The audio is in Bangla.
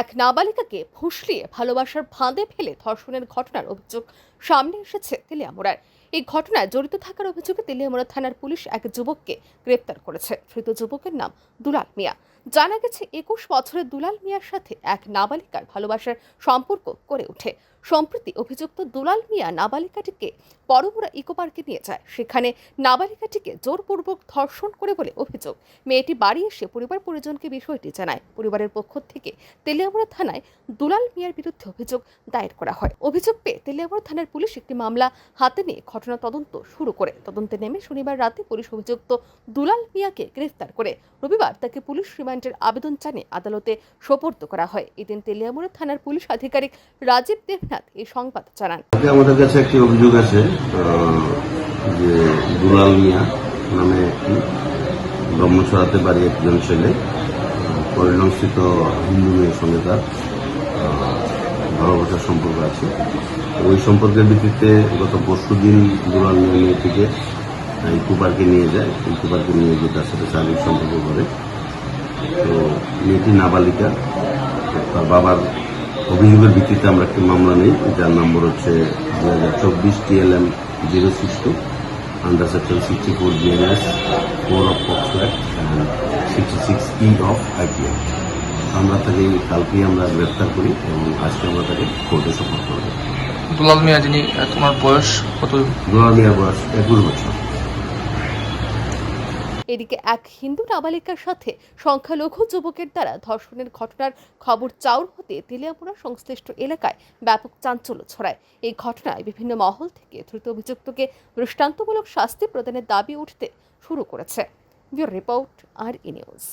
এক নাবালিকাকে ফুসলিয়ে ভালোবাসার ফাঁদে ফেলে ধর্ষণের ঘটনার অভিযোগ সামনে এসেছে তেলিয়ামুড়ার এই ঘটনায় জড়িত থাকার অভিযোগে তেলিয়ামুড়া থানার পুলিশ এক যুবককে গ্রেপ্তার করেছে। ধৃত যুবকের নাম দুলাল মিয়া। জানা গেছে, একুশ বছরের দুলাল মিয়ার সাথে এক নাবালিকার ভালোবাসার সম্পর্ক করে ওঠে। সম্প্রতি অভিযুক্ত দুলাল মিয়া নাবালিকাটিকে পরমুরা ইকো পার্কে নিয়ে যায়। সেখানে নাবালিকাটিকে জোরপূর্বক ধর্ষণ করে বলে অভিযোগ। মেয়েটি বাড়ি এসে পরিবার পরিজনকে বিষয়টি জানায়। পরিবারের পক্ষ থেকে তেলিয়ামুড়া থানায় দুলাল মিয়ার বিরুদ্ধে অভিযোগ দায়ের করা হয়। অভিযোগ পেয়ে তেলিয়ামুড়া থানার পুলিশ একটি মামলা হাতে নিয়ে ঘটনা তদন্ত শুরু করে। তদন্তে নেমে শনিবার রাতে পুলিশ অভিযুক্ত দুলাল মিয়াকে গ্রেফতার করে। রবিবার তাকে পুলিশ রিমান্ডের আবেদন জানিয়ে আদালতে সোপর্দ করা হয়। এদিন তেলিয়ামুড়া থানার পুলিশ আধিকারিক রাজীব দেবনাথ এই সংবাদ জানান। আমাদের কাছে একটি অভিযোগ আছে যে দুলাল মিয়া নামে একটি ব্রহ্মছড়াতে বাড়ি একজন ছেলে পরিণস্থিত হিন্দু মেয়ের সঙ্গে তার ভালোবাসার সম্পর্ক আছে। ওই সম্পর্কের ভিত্তিতে গত পরশু দিন মিয়া মেয়েটিকে পার্কে নিয়ে যায়। ইকো পার্কে নিয়ে গিয়ে তার সাথে শারীরিক সম্পর্ক করে। তো মেয়েটি নাবালিকা। তার বাবার অভিযোগের ভিত্তিতে আমরা একটি মামলা নেই। যার নম্বর হচ্ছে দু হাজার চব্বিশ TLM zero six two under section sixty four GNS four of POCSO act sixty six E of IPL আমরা তাকে কালকেই আমরা গ্রেপ্তার করি এবং আজকে আমরা তাকে কোর্টে সমর্থ করি। দুলাল মিয়া যিনি তোমার বয়স কত? দুলাল মিয়ার বয়স একুশ বছর। এদিকে এক হিন্দু নাবালিকার সাথে সংখ্যালঘু যুবকের দ্বারা ধর্ষণের ঘটনার খবর চাউর হতে তেলিয়াপুরা সংশ্লিষ্ট এলাকায় ব্যাপক চাঞ্চল্য ছড়ায়। এই ঘটনায় বিভিন্ন মহল থেকে ধৃত অভিযুক্তকে দৃষ্টান্তমূলক শাস্তি প্রদানের দাবি উঠতে শুরু করেছে। ব্যুরো রিপোর্ট আর ই নিউজ।